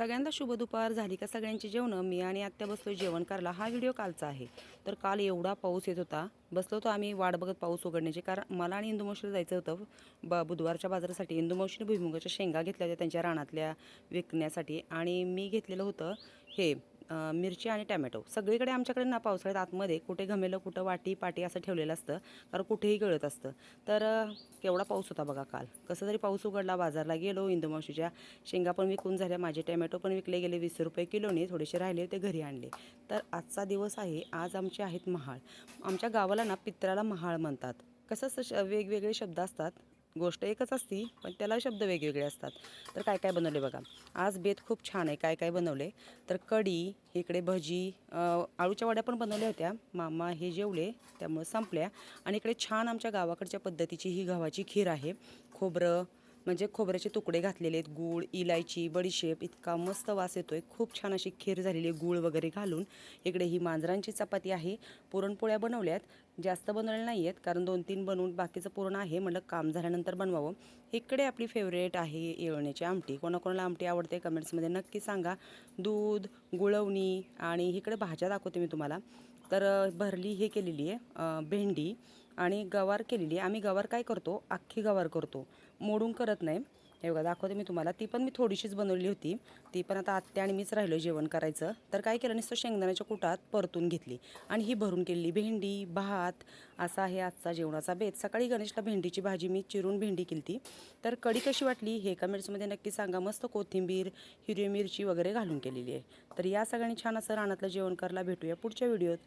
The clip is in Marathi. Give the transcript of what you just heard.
सगळ्यांना शुभ दुपार. झाली का सगळ्यांची जेवणं? मी आणि आत्या बसलो जेवण करायला. हा व्हिडिओ कालचा आहे. तर काल एवढा पाऊस येत होता. बसलो होतो आम्ही वाट बघत पाऊस उघडण्याची. कारण मला आणि इंदुमोशीला जायचं होतं. ब बुधवारच्या बाजारासाठी इंदुमोशीने भुईमुगाच्या शेंगा घेतल्या होत्या त्यांच्या रानातल्या विकण्यासाठी. आणि मी घेतलेलं होतं हे मिरची आणि टॅमॅटो. सगळीकडे आमच्याकडे ना पावसाळ्यात आतमध्ये कुठे घमेलं कुठं वाटी पाटी असं ठेवलेलं असतं. कारण कुठेही गळत असतं. तर केवढा पाऊस होता बघा काल. कसं तरी पाऊस उघडला बाजारला गेलो इंदुमावशीच्या शेंगा पण विकून झाल्या माझे टॅमॅटो पण विकले गेले वीस रुपये किलोने थोडेसे राहिले ते घरी आणले. तर आजचा दिवस आहे आज आमचे आहेत महाळ. आमच्या गावाला ना पित्राला महाळ म्हणतात. कसं श- वेगवेगळे शब्द असतात. गोष्ट एकच असती पण त्याला शब्द वेगवेगळे असतात. तर काय काय बनवले बघा. आज बेत खूप छान आहे. काय काय बनवले? तर कढी इकडे भजी आळूच्या वड्या पण बनवल्या होत्या. मामा हे जेवले त्यामुळे संपल्या. आणि इकडे छान आमच्या गावाकडच्या पद्धतीची ही गव्हाची खीर आहे. खोबरं म्हणजे खोबऱ्याचे तुकडे घातलेले आहेत गूळ इलायची बडीशेप इतका मस्त वास येतो आहे खूप छान अशी खीर झालेली आहे गूळ वगैरे घालून. इकडे ही मांजरांची चपाती आहे. पुरणपोळ्या बनवल्यात जास्त बनवलेल्या नाही आहेत कारण दोन तीन बनवून बाकीचं पूर्ण आहे. म्हटलं काम झाल्यानंतर बनवावं. इकडे आपली फेवरेट आहे येळण्याची आमटी. कोणाकोणाला आमटी आवडते कमेंट्समध्ये नक्की सांगा. दूध गुळवणी आणि इकडे भाज्या दाखवते मी तुम्हाला. तर भरली हे केलेली आहे भेंडी आणि गवार केलेली आहे. आम्ही गवार काय करतो? अख्खी गवार करतो. मोडून करत नाही. हे बघा दाखवते मी तुम्हाला. ती पण मी थोडीशीच बनवली होती. ती पण आता आत्या आणि मीच राहिलो जेवण करायचं. तर काय केलं नुसतं शेंगदाण्याच्या कुटात परतून घेतली आणि ही भरून केलेली भेंडी भात असा आहे आजचा जेवणाचा बेत. सकाळी गणेशला भेंडीची भाजी मी चिरून भेंडी केली तर कढी कशी वाटली हे कमेंट्समध्ये नक्की सांगा. मस्त कोथिंबीर हिरवी मिरची वगैरे घालून केलेली आहे. तर या सगळ्यांनी छान असं रानातलं जेवण करायला भेटूया पुढच्या व्हिडिओत.